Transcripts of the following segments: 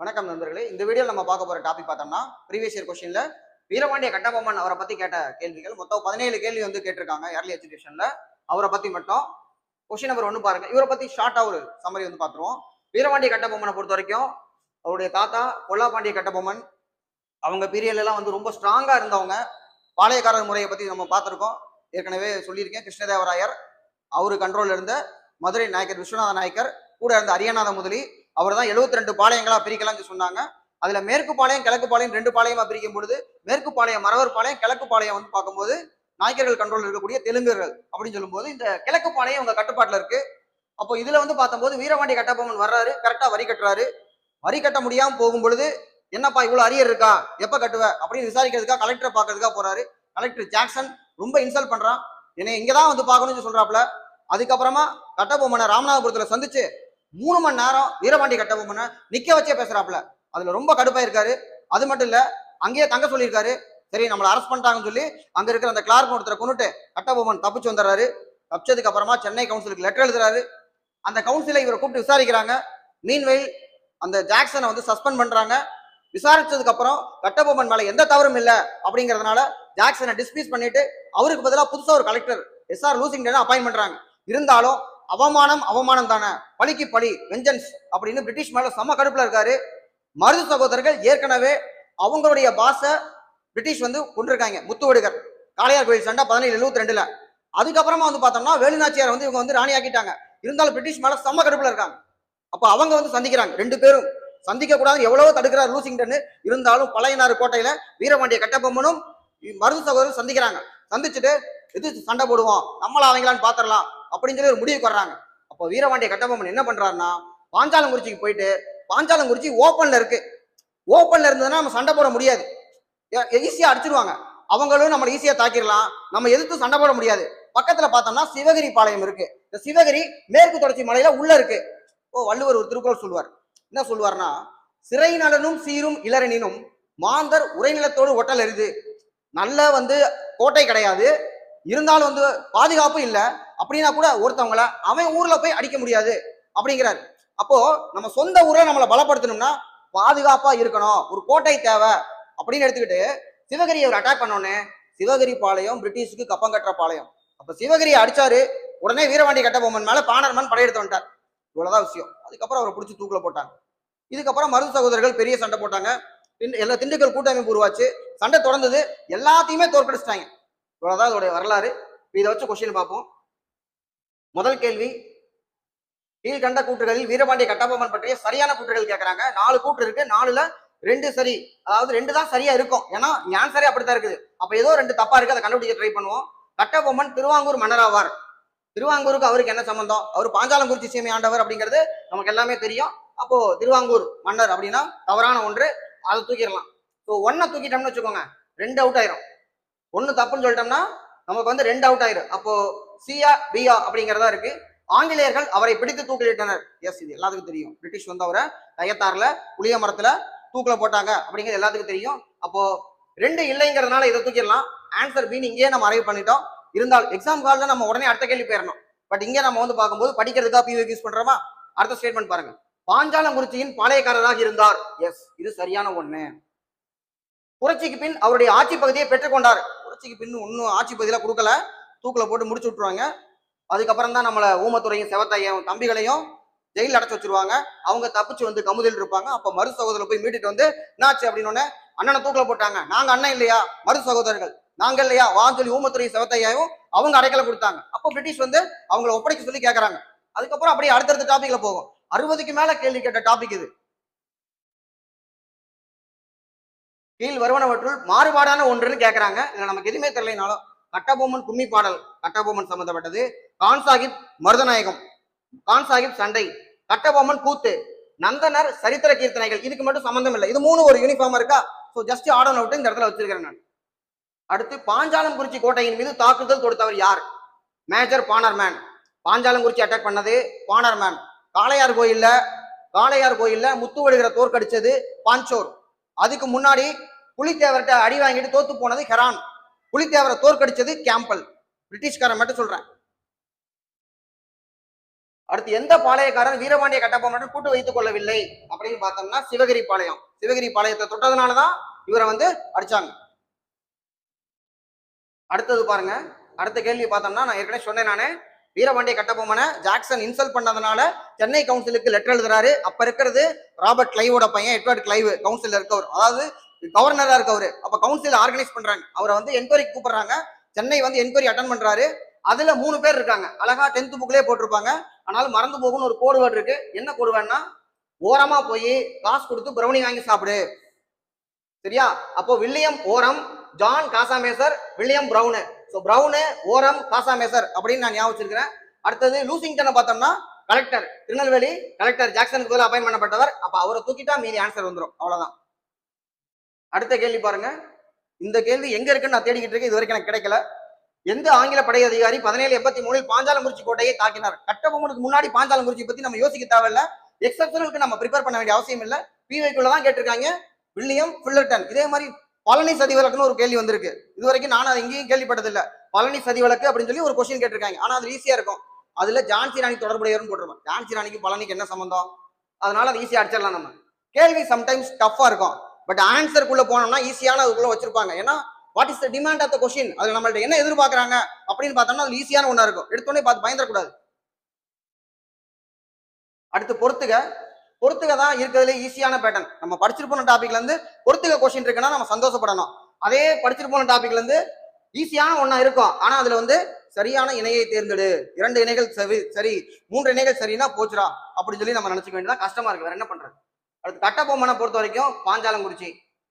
வணக்கம் நண்பர்களே. இந்த வீடியோ நம்ம பார்க்க போற டாபிக் பார்த்தோம்னா ப்ரீவியஸ் இயர் கொஸ்டின்ல வீரபாண்டிய கட்டபொம்மன் அவரை பத்தி கேட்ட கேள்விகள். மொத்தம் பதினேழு கேள்வி வந்து கேட்டிருக்காங்க ஏர்லி எஜுகேஷன்ல அவரை பத்தி மட்டும் கொஸ்டின் நம்பர் ஒன்று பாருங்க. இவரை பத்தி ஷார்ட்டா ஒரு சம்மரி வந்து பார்த்துருவோம். வீரபாண்டிய கட்டபொம்மனை பொறுத்த வரைக்கும் அவருடைய தாத்தா கொல்லாபாண்டிய கட்டபொம்மன் அவங்க பீரியட்ல எல்லாம் வந்து ரொம்ப ஸ்ட்ராங்கா இருந்தவங்க. பாளையக்காரர் முறையை பத்தி நம்ம பார்த்துருக்கோம். ஏற்கனவே சொல்லியிருக்கேன். கிருஷ்ணதேவராயர் அவரு கண்ட்ரோல் இருந்த மதுரை நாயக்கர் விஸ்வநாத நாயக்கர் கூட இருந்த அரியநாத முதலி அவர் தான் எழுபத்தி ரெண்டு பாளையங்களா பிரிக்கலாம்னு சொன்னாங்க. அதுல மேற்கு பாளையம் கிழக்கு பாளையம் ரெண்டு பாளையமா பிரிக்கும் பொழுது மேற்கு பாளையம் மறவர் பாளையம் கிழக்கு பாளையம் வந்து பார்க்கும்போது நாயக்கர்கள் கண்ட்ரோல் இருக்கக்கூடிய தெலுங்கர்கள் அப்படின்னு சொல்லும்போது இந்த கிழக்கு பாளையம் உங்க கட்டுப்பாட்டுல இருக்கு. அப்போ இதுல வந்து பார்த்தம்போது வீரபாண்டி கட்டபொம்மன் வர்றாரு கரெக்டா வரி கட்டுறாரு. வரி கட்ட முடியாம போகும் பொழுது என்னப்பா இவ்வளவு அரியர் இருக்கா? எப்ப கட்டுவ? அப்படின்னு விசாரிக்கிறதுக்காக கலெக்டரை பார்க்கறதுக்காக போறாரு. கலெக்டர் ஜாக்சன் ரொம்ப இன்சல்ட் பண்றான். என்னை இங்கதான் வந்து பார்க்கணும்னு சொல்றாப்ல அதுக்கப்புறமா கட்டபொம்மனை ராமநாதபுரத்துல சந்திச்சு மூணு மணி நேரம் வீரபாண்டி கட்டபொம்மனை நிக்க வச்சே பேசுறாப்புல. அதுல ரொம்ப கடுப்பாயிருக்காரு. அது மட்டும் இல்ல அங்கேயே தங்க சொல்லியிருக்காரு. சரி நம்மளை அரெஸ்ட் பண்ணிட்டாங்கன்னு சொல்லி அங்க இருக்கிற அந்த கிளார்க் ஒருத்தரை கொண்டுட்டு கட்டபொம்மன் தப்பிச்சு வந்துடுறாரு. தப்பிச்சதுக்கு அப்புறமா சென்னை கவுன்சிலுக்கு லெட்டர் எழுதுறாரு. அந்த கவுன்சிலை இவரை கூப்பிட்டு விசாரிக்கிறாங்க. மீன்வெயில் அந்த ஜாக்சனை வந்து சஸ்பெண்ட் பண்றாங்க. விசாரிச்சதுக்கு அப்புறம் கட்டபொம்மன் மேல எந்த தவறும் இல்லை அப்படிங்கறதுனால ஜாக்சனை டிஸ்மிஸ் பண்ணிட்டு அவருக்கு பதிலாக புதுசா ஒரு கலெக்டர் எஸ் ஆர் லூசிங்டனை அப்பாயின் பண்றாங்க. இருந்தாலும் அவமானம் அவமானம் தானே? பழிக்கு பழி வெஞ்சன்ஸ் அப்படின்னு பிரிட்டிஷ் மேல சம கடுப்புல இருக்காரு. மருது சகோதரர்கள் ஏற்கனவே அவங்களுடைய பாச பிரிட்டிஷ் வந்து கொண்டிருக்காங்க முத்துவடுகர் காளையார் கோயில் சண்டை பதினேழு எழுபத்தி ரெண்டுல அதுக்கப்புறமா வந்து பார்த்தோம்னா வேலுநாச்சியார் வந்து இவங்க வந்து ராணி ஆக்கிட்டாங்க. இருந்தாலும் பிரிட்டிஷ் மேல சம கடுப்புல இருக்காங்க. அப்ப அவங்க வந்து சந்திக்கிறாங்க ரெண்டு பேரும். சந்திக்க கூடாது எவ்வளவோ தடுக்கிறார் லூசிங்டன் இருந்தாலும் பழையனாறு கோட்டையில வீரபாண்டிய கட்டபொம்மனும் மருது சகோதரர் சந்திக்கிறாங்க. சந்திச்சுட்டு எது சண்டை போடுவோம். நம்மள அவங்களான்னு பாத்திரலாம் அப்படின்னு சொல்லி ஒரு முடிவுக்கு வர்றாங்க. அப்போ வீரபாண்டிய கட்டபொம்மன் என்ன பண்றாருன்னா பாஞ்சாலங்குறிச்சிக்கு போயிட்டு பாஞ்சாலங்குறிச்சி ஓப்பன்ல இருக்கு. ஓப்பன்ல இருந்ததுன்னா நம்ம சண்டை போட முடியாது. ஈஸியா அடிச்சிருவாங்க. அவங்களும் நம்மளை ஈஸியா தாக்கிடலாம். நம்ம எதிர்த்து சண்டை போட முடியாது. பக்கத்துல பார்த்தோம்னா சிவகிரி பாளையம் இருக்கு. இந்த சிவகிரி மேற்கு தொடர்ச்சி மலையில உள்ள இருக்கு. ஓ வள்ளுவர் ஒரு திருக்குறள் சொல்லுவார். என்ன சொல்வார்னா சிறை நலனும் சீரும் இளரனினும் மாந்தர் உரைநிலத்தோடு ஒட்டல் எருது. நல்ல வந்து கோட்டை கிடையாது. இருந்தாலும் வந்து பாதுகாப்பு இல்லை. அப்படின்னா கூட ஒருத்தவங்கள அவன் ஊர்ல போய் அடிக்க முடியாது அப்படிங்கிறாரு. அப்போ நம்ம சொந்த ஊரை நம்மளை பலப்படுத்தணும்னா பாதுகாப்பா இருக்கணும் ஒரு கோட்டை தேவை அப்படின்னு எடுத்துக்கிட்டு சிவகிரியை ஒரு அட்டாக் பண்ணோன்னே சிவகிரி பாளையம் பிரிட்டிஷுக்கு கப்பம் கட்டுற பாளையம். அப்ப சிவகிரியை அடிச்சாரு உடனே வீரவாண்டி கட்டபொம்மன் மேல பாணர்மன் படையெடுத்து வந்துட்டார். இவ்வளவுதான் விஷயம். அதுக்கப்புறம் அவரை பிடிச்சி தூக்கில போட்டாங்க. இதுக்கப்புறம் மருது சகோதரர்கள் பெரிய சண்டை போட்டாங்க. திண்டு- எல்லா திண்டுக்கல் கூட்டமைப்பு உருவாச்சு. சண்டை தொடர்ந்தது. எல்லாத்தையுமே தோற்கடிச்சிட்டாங்க. இவ்வளவுதான் அதோடைய வரலாறு. இதை வச்சு கொஸ்டின் பார்ப்போம். முதல் கேள்வி கீழ்கண்ட கூற்றுகளில் வீரபாண்டிய கட்டபொம்மன் பற்றிய சரியான கூற்றுகள் கேட்கறாங்க நாலு கூற்று இருக்கு. நாலுல ரெண்டு சரி. அதாவது ரெண்டு தான் சரியா இருக்கும். ஏன்னா ஆன்சரே அப்படித்தான் இருக்குது. அப்ப ஏதோ ரெண்டு தப்பா இருக்கு. அதை கண்டுபிடிக்க ட்ரை பண்ணுவோம். கட்டபொம்மன் திருவாங்கூர் மன்னராவார். திருவாங்கூருக்கு அவருக்கு என்ன சம்பந்தம்? அவர் பாஞ்சாலங்குறிச்சி சீமை ஆண்டவர் அப்படிங்கிறது நமக்கு எல்லாமே தெரியும். அப்போ திருவாங்கூர் மன்னர் அப்படின்னா தவறான ஒன்று. அதை தூக்கிடலாம். ஸோ ஒன்னை தூக்கிட்டோம்னு வச்சுக்கோங்க. ரெண்டு அவுட் ஆயிரும். ஒன்று தப்புன்னு சொல்லிட்டோம்னா நமக்கு வந்து ரெண்டு அவுட் ஆயிரும். அப்போ சியா பியா அப்படிங்கிறதா இருக்கு. ஆங்கிலேயர்கள் அவரை பிடித்து தூக்கிலிட்டனர். எஸ் இது எல்லாத்துக்கும் தெரியும். பிரிட்டிஷ் வந்து அவரை கயத்தாறுல புளிய மரத்துல தூக்கில போட்டாங்க அப்படிங்கிறது எல்லாத்துக்கும் தெரியும். அப்போ ரெண்டு இல்லைங்கிறதுனால இதை தூக்கிடலாம். ஆன்சர் பின்னு இங்கேயே நம்ம அரைவ் பண்ணிட்டோம். இருந்தால் எக்ஸாம் காலில் நம்ம உடனே அடுத்த கேள்வி போயிடணும் பட் இங்கே நம்ம வந்து பார்க்கும்போது படிக்கிறதுக்காக பியூ யூஸ் பண்றோமா? அடுத்த ஸ்டேட்மெண்ட் பாருங்க. பாஞ்சாலங்குறிச்சியின் பாளையக்காரராக இருந்தார். எஸ் இது சரியான ஒண்ணு. புரட்சிக்கு பின் அவருடைய ஆட்சி பகுதியை பெற்றுக்கொண்டார். புரட்சிக்கு பின் ஒன்னும் ஆட்சி பகுதியில கொடுக்கல. தூக்குல போட்டு முடிச்சு விட்டுருவாங்க. அதுக்கப்புறம் தான் நம்மளை ஊமத்துறையும் செவத்தையும் தம்பிகளையும் ஜெயிலில் அடைச்சி வச்சிருவாங்க. அவங்க தப்பிச்சு வந்து கமுதில் இருப்பாங்க. அப்போ மறு சகோதரர் போய் மீட்டுட்டு வந்து என்னாச்சு அப்படின்னு அண்ணனை தூக்கில் போட்டாங்க. நாங்க அண்ணன் இல்லையா? மறு சகோதரர்கள். நாங்க இல்லையா? வான்னு சொல்லி ஊமத்துறை செவத்தையாவும் அவங்க அடைக்கல கொடுத்தாங்க. அப்போ பிரிட்டிஷ் வந்து அவங்கள ஒப்படைக்க சொல்லி கேட்குறாங்க அதுக்கப்புறம் அப்படியே அடுத்தடுத்த டாபிக்ல போகும். அறுபதுக்கு மேல கேள்வி கேட்ட டாபிக் இது. கீழ் வருவனவற்றுள் மாறுபாடான ஒன்றுன்னு கேட்கறாங்க இதுல நமக்கு எதுவுமே தெரியலனாலும் கட்டபொம்மன் கும்மி பாடல் கட்டபொம்மன் சம்பந்தப்பட்டது. கான் சாஹிப் மருதநாயகம். கான் சாஹிப் சண்டை கட்டபொம்மன் கூத்து நந்தனர் சரித்திர கீர்த்தனைகள். இதுக்கு மட்டும் சம்பந்தம் இல்லை. இது மூணு ஒரு யூனிஃபார்ம் இருக்கா? ஸோ ஜஸ்ட் ஆர்டர் அவுட் இந்த இடத்துல வச்சிருக்கிறேன் நான். அடுத்து பாஞ்சாலங்குறிச்சி கோட்டையின் மீது தாக்குதல் தொடுத்தவர் யார்? மேஜர் பானர்மேன் பாஞ்சாலங்குறிச்சி அட்டாக் பண்ணது பானர்மேன் காளையார் கோயில்ல காளையார் கோயில்ல முத்துவடுகிற தோற்கடிச்சது பாஞ்சோர். அதுக்கு முன்னாடி புலித்தேவர்கிட்ட அடி வாங்கிட்டு தோத்து போனது ஹெரான். புலித்தேவரை தோற்கடிச்சது கேம்பல். பிரிட்டிஷ்காரன் மட்டும் சொல்றேன். அடுத்து எந்த பாளையக்காரன் வீரபாண்டிய கட்டபொம்மனுடன் கூட்டு வைத்துக் கொள்ளவில்லை அப்படின்னு பார்த்தோம்னா சிவகிரி பாளையம். சிவகிரி பாளையத்தை தொட்டதுனாலதான் இவரை வந்து அடிச்சாங்க. அடுத்தது பாருங்க. அடுத்த கேள்வி பார்த்தோம்னா நான் ஏற்கனவே சொன்னேன் நானே. வீரபாண்டிய கட்டபொம்மனை ஜாக்சன் இன்சல்ட் பண்ணதுனால சென்னை கவுன்சிலுக்கு லெட்டர் எழுதுறாரு. அப்ப இருக்கிறது ராபர்ட் கிளைவோட பையன் எட்வர்ட் கிளைவ் கவுன்சில் இருக்கவர். அதாவது கவர்னரா இருக்கவர். அப்ப கவுன்சில் ஆர்கனைஸ் பண்றாங்க. அவரை வந்து என்கொயரிக்கு கூப்பிடுறாங்க. சென்னை வந்து என்கொயரி அட்டன் பண்றாரு. அதுல மூணு பேர் இருக்காங்க. அழகா டென்த் புக்லயே போட்டிருப்பாங்க. ஆனாலும் மறந்து போகும்னு ஒரு கோடு வேர்டு இருக்கு. என்ன கோடு வேர்டுனா ஓரமா போய் காசு கொடுத்து பிரௌனி வாங்கி சாப்பிடு. சரியா? அப்போ வில்லியம் ஓரம் John காசாமேசர் William Brown so Brown Orme காசாமேசர் அப்படின்னு நான் ஞாபகம் வச்சிருக்கிறேன். அடுத்தது லூசிங்டனை பார்த்தோம்னா கலெக்டர் திருநெல்வேலி கலெக்டர் ஜாக்சனுக்கு பதில் அப்பாயின் பண்ணப்பட்டவர். அப்போ அவரை தூக்கிட்டா மீதி ஆன்சர் வந்துடும் அவ்வளோதான் அடுத்த கேள்வி பாருங்க. இந்த கேள்வி எங்க இருக்குன்னு நான் தேடிக்கிட்டு இருக்கேன். இது வரைக்கும் எனக்கு கிடைக்கல. எந்த ஆங்கில படை அதிகாரி பதினேழு எண்பத்தி மூணில் பாஞ்சாலங்குறிச்சி கோட்டையை தாக்கினார்? கட்டபொம்மனுக்கு முன்னாடி பாஞ்சாலங்குறிச்சி பத்தி நம்ம யோசிக்க தேவையில்ல. எக்ஸப்ஷனலுக்கு நம்ம ப்ரிப்பேர் பண்ண வேண்டிய அவசியம் இல்லை. பிவைக்குள்ள தான் கேட்டிருக்காங்க. William Fullarton. இதே மாதிரி பழனி சதி வழக்குன்னு ஒரு கேள்வி வந்திருக்கு. இது வரைக்கும் நான் அதை எங்கேயும் கேள்விப்பட்டதில்லை. பழனி சதி வழக்கு அப்படின்னு சொல்லி ஒரு கொஸ்டின் கேட்டிருக்காங்க. ஆனா அது ஈஸியா இருக்கும். அதுல ஜான்சி ராணி தொடர்புடையவர்னு போட்டுருவோம் ஜான்சி ராணிக்கு பழனிக்கு என்ன சம்பந்தம்? அதனால அது ஈஸியா அடிச்சிடலாம் நம்ம. கேள்வி சம்டைம்ஸ் டஃப்பா இருக்கும். பட் ஆன்சருக்குள்ள போனோம்னா ஈஸியான அதுக்குள்ள வச்சிருப்பாங்க. ஏன்னா what is the demand of the question அதுல நம்மள்ட்ட என்ன எதிர்பார்க்கறாங்க? அப்படின்னு பார்த்தோம்னா அது ஈஸியான ஒண்ணா இருக்கும். எடுத்தோடனே பார்த்து பயந்துடக்கூடாது அடுத்து பொறுத்துக. பொறுத்துக தான் இருக்கிறதுல ஈஸியான பேட்டர்ன் நம்ம படிச்சுட்டு போன டாபிக்ல இருந்து பொறுத்துக கொஸ்டின் இருக்குன்னா நம்ம சந்தோஷப்படணும். அதே படிச்சுட்டு போன டாபிக்ல இருந்து ஈஸியான ஒண்ணா இருக்கும். ஆனா அதுல வந்து சரியான இணையை தேர்ந்தெடு. இரண்டு இணைகள் சரி சரி மூன்று இணைகள் சரின்னா போச்சுடா. அப்படின்னு சொல்லி நம்ம நினைச்சுக்க வேண்டியதான் கஷ்டமா இருக்கு. வேற என்ன பண்றது? அடுத்து கட்டபொம்மனை பொறுத்த வரைக்கும் பாஞ்சாலங்குறிச்சி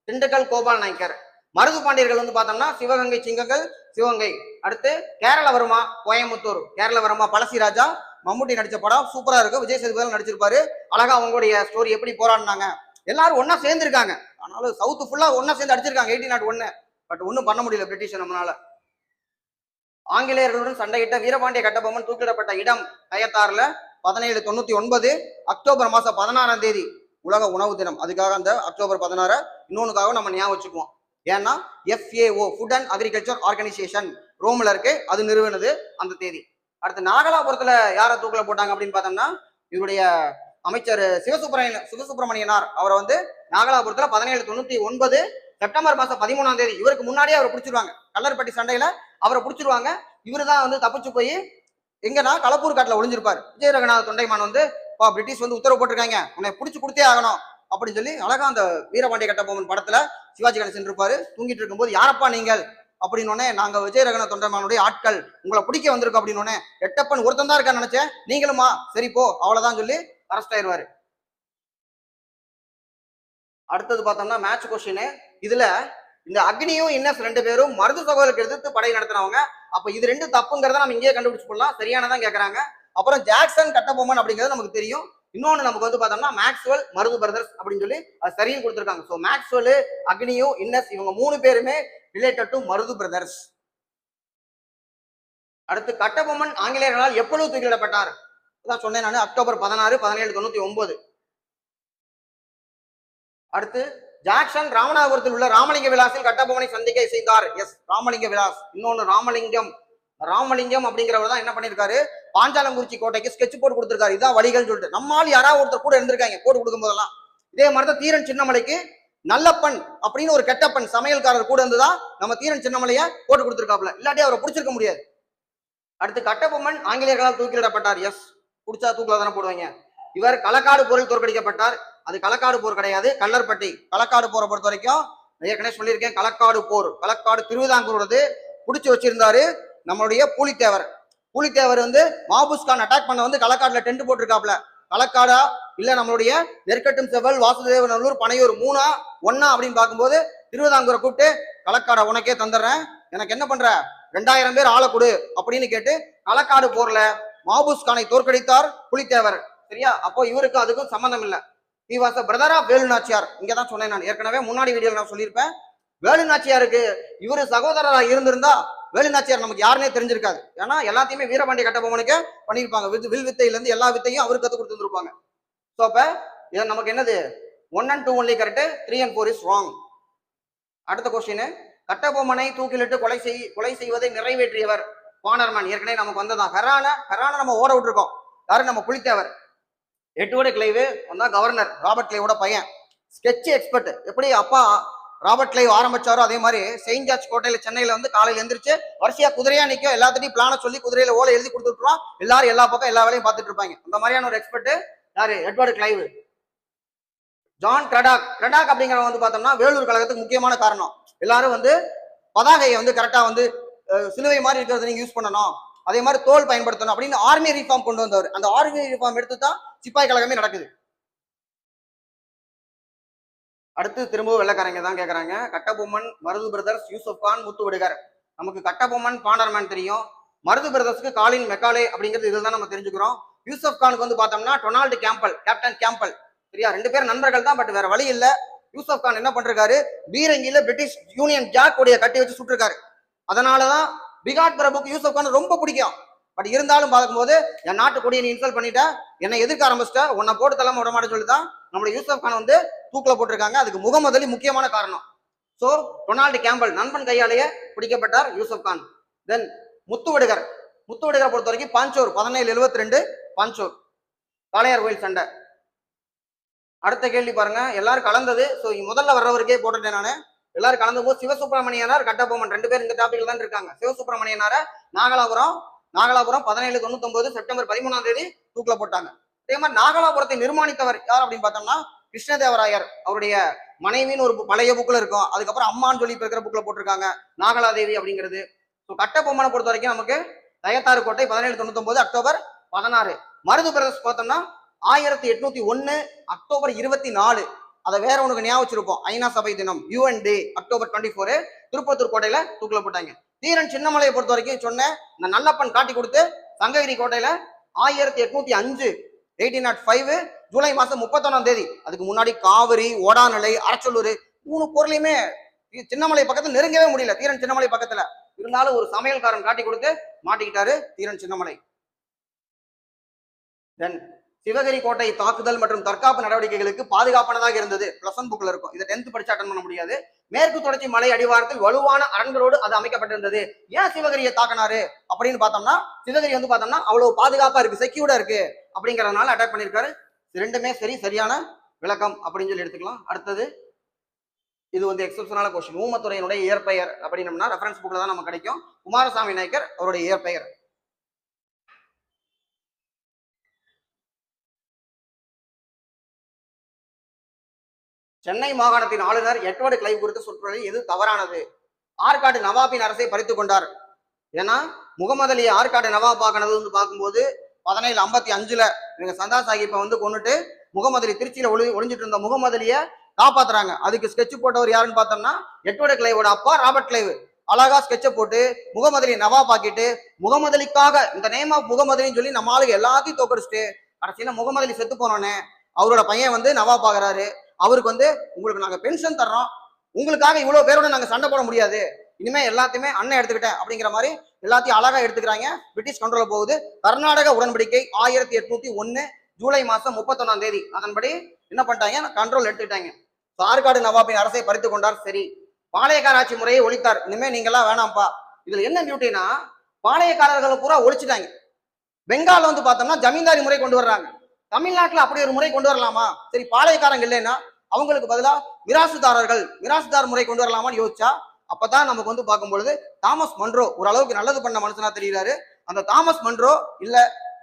திண்டுக்கல் கோபால் நாயக்கர். மருது பாண்டியர்கள் வந்து பார்த்தோம்னா சிவகங்கை சிங்கங்கள் சிவகங்கை. அடுத்து கேரளவர்மா கோயம்புத்தூர் கேரளவர்மா வருமா பழசிராஜா மம்முட்டி நடிச்ச படம் சூப்பரா இருக்கும் விஜய் சேதுபதி நடிச்சிருப்பாரு. அழகா அவங்களுடைய ஸ்டோரி எப்படி போராடினாங்க. எல்லாரும் ஒன்னா சேர்ந்துருக்காங்க. ஆனாலும் சவுத்து ஃபுல்லா ஒன்னா சேர்ந்து அடிச்சிருக்காங்க. எயிட்டி நாட் ஒன்னு பட் ஒன்றும் பண்ண முடியல பிரிட்டிஷ் நம்மளால. ஆங்கிலேயர்களுடன் சண்டையிட்ட வீரபாண்டிய கட்டபொம்மன் தூக்கிடப்பட்ட இடம் கயத்தாறுல பதினேழு தொண்ணூத்தி ஒன்பது அக்டோபர் மாசம் பதினாறாம் தேதி. உலக உணவு தினம். அதுக்காக அந்த அக்டோபர் பதினாறு இன்னொன்னுக்காக நம்ம ஞாபகம் வச்சுக்குவோம். ஏன்னா FAO food and agriculture organisation ரோம்ல இருக்கு. அது நிறுவனது அந்த தேதி. அடுத்து நாகலாபுரத்துல யாரை தூக்கல போட்டாங்க அப்படின்னு பார்த்தோம்னா இவருடைய அமைச்சர் சிவசுப்பிரமணியன் சிவசுப்பிரமணியனார் அவரை வந்து நாகலாபுரத்துல பதினேழு தொண்ணூத்தி ஒன்பது செப்டம்பர் மாசம் பதிமூணாம் தேதி இவருக்கு முன்னாடியே அவரை பிடிச்சிருவாங்க. கல்லர்பட்டி சண்டையில அவரை பிடிச்சிருவாங்க. இவரு தான் வந்து தப்பிச்சு போய் எங்கன்னா களப்பூர் காட்டுல ஒளிஞ்சிருப்பார். விஜய ரங்கநாத தொண்டைமான் வந்து பா பிரிட்டிஷ் வந்து உத்தரவு போட்டிருக்காங்க. உன்னை பிடிச்சி கொடுத்தே ஆகணும். அப்படின்னு சொல்லி அழகா அந்த வீரபாண்டிய கட்டபொம்மன் படத்துல சிவாஜி கணேசன் இருப்பாரு. தூங்கிட்டு இருக்கும்போது யாரப்பா நீங்கள்? அப்படின்னு நாங்க விஜய ரகன தொண்டமானுடைய ஆட்கள். உங்களை பிடிக்க வந்திருக்கோம். அப்படின்னு எட்டப்பன் ஒருத்தன் தான் இருக்கான்னு நினைச்சேன். நீங்களுமா? சரி போ. அவ்வளவுதான் சொல்லி அரெஸ்ட் ஆயிருவாரு. அடுத்தது பார்த்தோம்னா மேட்ச் கொஸ்டின் இதுல இந்த அக்னியும் இன்னஸ் ரெண்டு பேரும் மருது சகோதரருக்கு எதிர்த்து படை நடத்தினவங்க. அப்ப இது ரெண்டு தப்புங்கிறத நம்ம இங்கேயே கண்டுபிடிச்சு போடலாம். சரியானதான் கேட்கறாங்க அப்புறம் ஜாக்சன் கட்டபொம்மன் அப்படிங்கிறது நமக்கு தெரியும். இன்னொன்று நமக்கு வந்து பார்த்தோம்னா மேக்ஸ்வெல் மருது பிரதர்ஸ் அப்படின்னு சொல்லி அது சரியும் கொடுத்துருக்காங்க. ஸோ மேக்ஸ்வெல் அக்னியும் இன்னஸ் இவங்க மூணு பேருமே ரிலேட்டட் டு மருது பிரதர்ஸ் அடுத்து கட்டபொம்மன் ஆங்கிலேயர்களால் எப்பொழுது தூக்கிலிடப்பட்டார்? அதான் சொன்னேன் நான் அக்டோபர் பதினாறு பதினேழு தொண்ணூத்தி ஒன்பது. அடுத்து ஜாக்சன் ராமநாதபுரத்தில் உள்ள ராமலிங்க விலாசில் கட்டபொம்மனை சந்திக்க இசைந்தார். எஸ் ராமலிங்க விலாஸ். இன்னொன்னு ராமலிங்கம். ராமலிங்கம் அப்படிங்கிறவர் தான் என்ன பண்ணியிருக்காரு பாஞ்சாலங்குறிச்சி கோட்டைக்கு ஸ்கெட்ச் போட்டு கொடுத்துருக்காரு. இதான் வழிகள் சொல்லிட்டு. நம்மால் யாராவது ஒருத்தர் கூட இருந்திருக்காங்க போட்டு கொடுக்கும் போதெல்லாம் இதே மாதிரி தான் தீரன் சின்னமலைக்கு நல்லப்பன் அப்படின்னு ஒரு கெட்டப்பன் சமையல்காரர் கூட இருந்துதான் நம்ம தீரன் சின்னமலைய போட்டு கொடுத்துருக்காப்ல இல்லாட்டி அவரை பிடிச்சிருக்க முடியாது. அடுத்து கட்டபொம்மன் ஆங்கிலேயர்களால் தூக்கிலிடப்பட்டார். எஸ் பிடிச்சா தூக்கில தானே போடுவாங்க. இவர் களக்காடு போரில் தோற்கடிக்கப்பட்டார். அது களக்காடு போர் கிடையாது. கல்லர்பட்டி களக்காடு போரை பொறுத்த வரைக்கும் ஏற்கனவே சொல்லியிருக்கேன் களக்காடு போர். களக்காடு திருவிதாங்கூரோடது பிடிச்சி வச்சிருந்தாரு. நம்மளுடைய பூலித்தேவர். பூலித்தேவர் வந்து மாபுஸ்கான் அட்டாக் பண்ண வந்து களக்காடுல டென்ட் போட்டிருக்காப்ல களக்காடா இல்ல நம்மளுடைய நெற்கட்டும் செவல் வாசுதேவநல்லூர் பனையூர் மூணா ஒன்னா அப்படின்னு பார்க்கும்போது திருவிதாங்கூரை கூப்பிட்டு களக்காடா உனக்கே தந்துடுறேன். எனக்கு என்ன பண்ற? ரெண்டாயிரம் பேர் ஆளை கொடு அப்படின்னு கேட்டு களக்காடு போர்ல மாபுஸ்கானை தோற்கடித்தார் புலித்தேவர். சரியா? அப்போ இவருக்கு அதுக்கும் சம்பந்தம் இல்லை. He was brother of Velu Nachiyar இங்கே தான் சொன்னேன் நான். ஏற்கனவே முன்னாடி வீடியோவில் நான் சொல்லியிருப்பேன். வேலு நாச்சியாருக்கு இவரு சகோதரராக இருந்திருந்தா வேலுநாச்சியார் நமக்கு யாருனே தெரிஞ்சிருக்காது. ஏன்னா எல்லாத்தையுமே வீரபாண்டிய கட்டபொம்மனுக்கு பண்ணியிருப்பாங்க வில் வித்தையிலேருந்து எல்லா வித்தையும் அவருக்கு கற்றுக் கொடுத்துருப்பாங்க ஸோ அப்போ இது நமக்கு என்னது? One and two only correct three and four is wrong அடுத்த கொஸ்டின் கட்டபொம்மனை தூக்கிலிட்டு கொலை செய் கொலை செய்வதை நிறைவேற்றியவர் பானர்மன் ஏற்கனவே நமக்கு வந்ததான் ஹெரான ஹெரான நம்ம ஓட விட்டுருக்கோம். யாரு? நம்ம புலித்தேவர். எட்வர்டு கிளைவு வந்தா கவர்னர் ராபர்ட் கிளைவோட பையன். ஸ்கெட்ச் எக்ஸ்பர்ட் எப்படி அப்பா ராபர்ட் லைவ் ஆரம்பிச்சாரோ அதே மாதிரி செயின்ட் ஜார்ஜ் கோட்டையில சென்னையில வந்து காலையில எந்திரிச்சு வரிசையா குதிரையா நிற்கும் எல்லாத்தையும் பிளான சொல்லி குதிரையில ஓலை எழுதி கொடுத்துட்டுருவான் எல்லாரும் எல்லா பக்கம் எல்லா வேலையும் பார்த்துட்டு இருப்பாங்க. அந்த மாதிரியான ஒரு எக்ஸ்பர்ட் யாரு? Edward Clive. John Cradock. Cradock அப்படிங்கிறவங்க வந்து பார்த்தோம்னா வேலூர் கழகத்துக்கு முக்கியமான காரணம். எல்லாரும் வந்து பதாகையை வந்து கரெக்டா வந்து சிலுவை மாதிரி இருக்கிறத நீங்க யூஸ் பண்ணணும். அதே மாதிரி தோல் பயன்படுத்தணும் அப்படின்னு ஆர்மி ரிஃபார்ம் கொண்டு வந்தவர். அந்த ஆர்மி ரிஃபார்ம் எடுத்து தான் சிப்பாய் கழகமே நடக்குது. அடுத்து திரும்பவும் வெள்ளக்காரங்க தான் கேட்குறாங்க கட்டபொம்மன் மருது பிரதர்ஸ் யூசுப் கான் முத்து நமக்கு கட்டபொம்மன் பாண்டர்மேன் தெரியும். மருது பிரதர்ஸ்க்கு காலின் மெக்காலே அப்படிங்கிறது இதில் தான் நம்ம தெரிஞ்சுக்கிறோம். யூசப் கானுக்கு வந்து பார்த்தோம்னா டொனால்டு கேம்பல் கேப்டன் கேம்பல். சரியா? ரெண்டு பேரும் நண்பர்கள் தான் பட் வேற வழி இல்லை. யூசப் கான் என்ன பண்ணிருக்காரு பீரங்கியில் பிரிட்டிஷ் யூனியன் ஜாக் உடைய கட்டி வச்சு சுட்டிருக்காரு. அதனாலதான் பிகாட் பிரபுக்கு யூசப் கான் ரொம்ப பிடிக்கும். பட் இருந்தாலும் பார்க்கும்போது என் நாட்டு கொடியை நீ இன்சல்ட் பண்ணிட்ட என்னை எதிர்க்க ஆரம்பிச்சிட்ட உன்னை போட்டு தள்ளாம விட மாட்டேன்னு சொல்லி தான் நம்மளோட யூசப் கான் வந்து தூக்கில் போட்டிருக்காங்க. அதுக்கு முகமதலி முக்கியமான காரணம். ஸோ டொனால்டு கேம்பல் நண்பன் கையாலேயே பிடிக்கப்பட்டார் யூசப் கான். தென் முத்துவடுகர் முத்துவடுகரை பொறுத்த வரைக்கும் பாஞ்சோர் பதினேழு எழுபத்தி ரெண்டு பாஞ்சோர். காளையார் கோயில் சண்டை. அடுத்த கேள்வி பாருங்க. எல்லாரும் கலந்தது. ஸோ முதல்ல வர்றவருக்கே போட்டுட்டேன் நான். எல்லாரும் கலந்த போது சிவசுப்பிரமணியனார் கட்டபொம்மன் ரெண்டு பேர் இந்த டாபிக்ல தான் இருக்காங்க. சிவசுப்பிரமணியனார நாகலாபுரம் நாகலாபுரம் பதினேழு தொண்ணூத்தொன்பது செப்டம்பர் பதிமூணாம் தேதி தூக்கில போட்டாங்க. அதே மாதிரி நாகலாபுரத்தை நிர்மாணித்தவர் யார் அப்படின்னு பார்த்தோம்னா கிருஷ்ணதேவராயர் அவருடைய மனைவின்னு ஒரு பழைய புக்கில் இருக்கும். அதுக்கப்புறம் அம்மான்னு சொல்லி இருக்கிற புக்கில் போட்டிருக்காங்க. நாகலாதேவி அப்படிங்கிறது. ஸோ கட்டபொம்மனை பொறுத்த வரைக்கும் நமக்கு தயத்தாறு கோட்டை பதினேழு தொண்ணூத்தொன்பது அக்டோபர் பதினாறு. மருது பிரதர்ஸ் பார்த்தோம்னா ஆயிரத்தி எட்நூத்தி ஒன்று அக்டோபர் இருபத்தி நாலு. அதை வேற உனக்கு ஞாபகம் வச்சிருப்போம். ஐநா சபை தினம் UN day October twenty four Tirupathur கோட்டையில தூக்கில போட்டாங்க. தீரன் சின்னமலையை பொறுத்த வரைக்கும் சொன்னேன் நல்லப்பன் காட்டி கொடுத்து சங்ககிரி கோட்டையில ஆயிரத்தி எட்நூத்தி அஞ்சு எயிட்டீன் நாட் ஃபைவ் ஜூலை மாசம் முப்பத்தொன்னாம் தேதி. அதுக்கு முன்னாடி காவிரி ஓடாநிலை அரச்சலூர் மூணு பொருளையுமே சின்னமலை பக்கத்துல நெருங்கவே முடியல. தீரன் சின்னமலை பக்கத்துல. இருந்தாலும் ஒரு சமையல்காரன் காட்டி கொடுத்து மாட்டிக்கிட்டாரு தீரன் சின்னமலை. தென் சிவகிரி கோட்டை தாக்குதல் மற்றும் தற்காப்பு நடவடிக்கைகளுக்கு பாதுகாப்பானதாக இருந்தது. பிளஸ் ஒன் புக்ல இருக்கும். இதை டென்த் படிச்சு அட்டன் பண்ண முடியாது. மேற்கு தொடர்ச்சி மலை அடிவாரத்தில் வலுவான அரண்களோடு அது அமைக்கப்பட்டிருந்தது. ஏன் சிவகிரியை தாக்கினாரு? அப்படின்னு பார்த்தோம்னா சிவகிரி வந்து பார்த்தோம்னா அவ்வளவு பாதுகாப்பா இருக்கு செக்யூர்டா இருக்கு. அப்படிங்கறதுனால அட்டாக் பண்ணியிருக்காரு ரெண்டுமே சரி சரியான விளக்கம் அப்படின்னு சொல்லி எடுத்துக்கலாம். அடுத்தது இது வந்து எக்ஸப்ஷனான கொஸ்டின் ஊமத்துறையினுடைய இயற்பெயர் அப்படின்னம்னா ரெஃபரன்ஸ் புக்ல தான் நமக்கு கிடைக்கும். குமாரசாமி நாயக்கர் அவருடைய இயற்பெயர் சென்னை மாகாணத்தின் ஆளுநர் எட்வர்டு கிளைவ் குறித்த சொற்களில் எது தவறானது? ஆற்காடு நவாபின் அரசை பறித்துக் கொண்டார். ஏன்னா முகமது அலி ஆற்காடு நவாப் ஆக்கினது வந்து பார்க்கும்போது பதினேழு ஐம்பத்தி அஞ்சுல இவங்க சந்தா சாஹிப்பை வந்து கொண்டுட்டு முகமதுலி திருச்சியில ஒளி ஒளிஞ்சிட்டு இருந்த முகமதுலிய காப்பாத்துறாங்க. அதுக்கு ஸ்கெட்ச் போட்டவர் யாருன்னு பார்த்தோம்னா எட்வர்டு கிளைவோட அப்பா ராபர்ட் கிளைவ். அழகா ஸ்கெட்சை போட்டு முகமதுலி நவா நவாப் ஆக்கிட்டு இந்த நேம் ஆஃப் முகமதுலின்னு சொல்லி நம்ம ஆளுங்க எல்லாத்தையும் தோக்கடிச்சிட்டு கடைசியில முகமதுலி செத்து போனோன்னே அவரோட பையன் வந்து நவாப் ஆகுறாரு. அவருக்கு வந்து உங்களுக்கு நாங்க பென்ஷன் தர்றோம். உங்களுக்காக இவ்வளவு பேரோட நாங்க சண்டை போட முடியாது. இனிமே எல்லாத்தையுமே அண்ணன் எடுத்துக்கிட்டேன் அப்படிங்கிற மாதிரி எல்லாத்தையும் அழகா எடுத்துக்கிறாங்க. பிரிட்டிஷ் கண்ட்ரோல போகுது. கர்நாடக உடன்படிக்கை ஆயிரத்தி எட்நூத்தி ஒன்னு ஜூலை மாசம் முப்பத்தொன்னாம் தேதி. அதன்படி என்ன பண்ணிட்டாங்க? கண்ட்ரோல் எடுத்துக்கிட்டாங்க. So, ஆற்காடு நவாபின் அரசை பறித்து கொண்டார். சரி. பாளையக்கார ஆட்சி முறையை ஒழித்தார். இனிமே நீங்கெல்லாம் வேணாம்ப்பா. இதுல என்ன டியூட்டினா பாளையக்காரர்களை பூரா ஒழிச்சிட்டாங்க. பெங்கால் வந்து பார்த்தோம்னா ஜமீன்தாரி முறை கொண்டு வர்றாங்க. தமிழ்நாட்டுல அப்படி ஒரு முறை கொண்டு வரலாமா? சரி பாளையக்காரங்க இல்லைன்னா அவங்களுக்கு பதிலா மிராசுதாரர்கள் மிராசுதார் முறை கொண்டு வரலாமான்னு யோசிச்சா அப்பதான் நமக்கு வந்து பார்க்கும்பொழுது தாமஸ் மன்றோ ஓரளவுக்கு நல்லது பண்ண மனுஷனா தெரிகிறாரு அந்த தாமஸ் மன்றோ இல்ல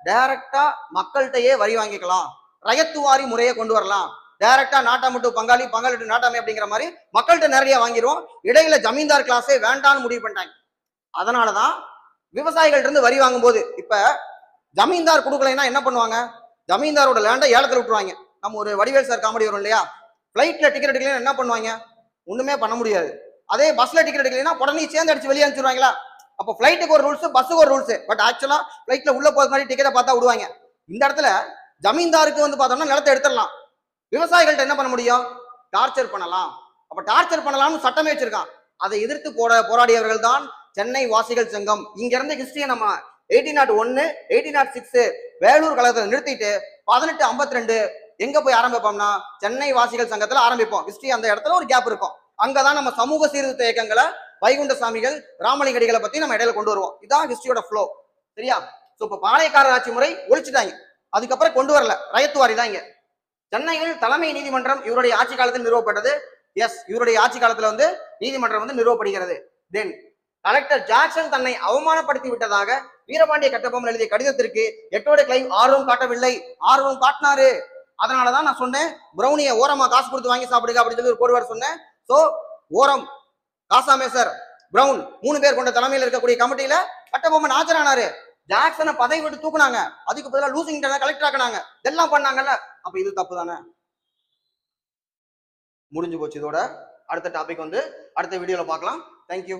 டைரக்டா மக்கள்கிட்டயே வரி வாங்கிக்கலாம். ரயத்துவாரி முறையை கொண்டு வரலாம். டைரக்டா நாட்டாமட்டு பங்காளி பங்காளிட்டு நாட்டாமை அப்படிங்கிற மாதிரி மக்கள்கிட்ட நிறைய வாங்கிடுவோம். இடையில ஜமீன்தார் கிளாஸே வேண்டாம்னு முடிவு பண்ணிட்டாங்க. அதனாலதான் விவசாயிகள்ட்ட இருந்து வரி வாங்கும்போது இப்ப ஜமீன்தார் கொடுக்கலைன்னா என்ன பண்ணுவாங்க? ஜமீன்தாரோட லேண்டை ஏலத்துல விட்டுருவாங்க. நம்ம ஒரு வடிவேல் சார் காமெடி வரும் இல்லையா? ஃப்ளைட்டில் டிக்கெட் எடுக்கலாம் என்ன பண்ணுவாங்க? ஒண்ணுமே பண்ண முடியாது. அதே பஸ்ல டிக்கெட் எடுக்கலைன்னா உடனே சேர்ந்து அடிச்சு வெளியே அனுப்பிச்சிருவாங்களா அப்போ ஃபிளைட்டுக்கு ஒரு ரூல்ஸ் பஸ்ஸுக்கு ஒரு ரூல்ஸ் பட் ஆக்சுவலா ஃபிளைட்ல உள்ள போகிற மாதிரி டிக்கெட்டை பார்த்தா விடுவாங்க. இந்த இடத்துல ஜமீன்தாருக்கு வந்து பார்த்தோம்னா நிலத்தை எடுத்துடலாம். விவசாயிகள்ட்ட என்ன பண்ண முடியும்? டார்ச்சர் பண்ணலாம். அப்ப டார்ச்சர் பண்ணலாம்னு சட்டமே வச்சிருக்கான். அதை எதிர்த்து போட போராடியவர்கள் தான் சென்னை வாசிகள் சங்கம். இங்க இருந்த ஹிஸ்டரியை நம்ம எயிட்டீன் நாட் ஒன்னு எயிட்டீன் நாட் சிக்ஸ் வேலூர் கழகத்தில் நிறுத்திட்டு பதினெட்டு ஐம்பத்தி ரெண்டு எங்க போய் ஆரம்பிப்போம்னா? சென்னை வாசிகள் சங்கத்துல ஆரம்பிப்போம். ஹிஸ்டரி அந்த இடத்துல ஒரு கேப் இருக்கும். அங்கதான் நம்ம சமூக சீர்திருத்த இயக்கங்களை வைகுண்ட சாமிகள் ராமலிங்கடிகளை பத்தி நம்ம இடையில கொண்டு வருவோம். இதான் ஹிஸ்டரியோட ஃப்ளோ சரியா? சோ இப்ப பாளையக்காரர் ஆட்சி முறை ஒழிச்சுட்டாங்க. அதுக்கப்புறம் கொண்டு வரல. ரயத்துவாரி தான் இங்க. சென்னையில் தலைமை நீதிமன்றம் இவருடைய ஆட்சி காலத்தில் நிறுவப்பட்டது. எஸ் இவருடைய ஆட்சி காலத்துல வந்து நீதிமன்றம் வந்து நிறுவப்படுகிறது. தென் கலெக்டர் ஜாக்சன் தன்னை அவமானப்படுத்தி விட்டதாக வீரபாண்டிய கட்டபொம்மன் எழுதிய கடிதத்திற்கு எட்டோட கிளைம் ஆர்வம் காட்டவில்லை. ஆர்வம் காட்டினாரு. அதனாலதான் நான் சொன்னேன் பிரௌனிய ஓரமா காசு கொடுத்து வாங்கி சாப்பிடுங்க அப்படின்னு சொல்லி ஒரு கோடு சொன்னேன். சோ ஓரம் காசாமேசர் பிரவுன் மூணு பேர் கொண்ட தலைமையில் இருக்கக்கூடிய கமிட்டியில கட்டபொம்மன் ஆஜரானாரு. ஜாக்சனை பதவி விட்டு தூக்குனாங்க. அதுக்கு பதிலாக லூசிங் கலெக்டர் ஆக்கினாங்க. இதெல்லாம் பண்ணாங்கல்ல. அப்ப இது தப்பு தானே முடிஞ்சு போச்சு இதோட. அடுத்த டாபிக் வந்து அடுத்த வீடியோல பார்க்கலாம். தேங்க்யூ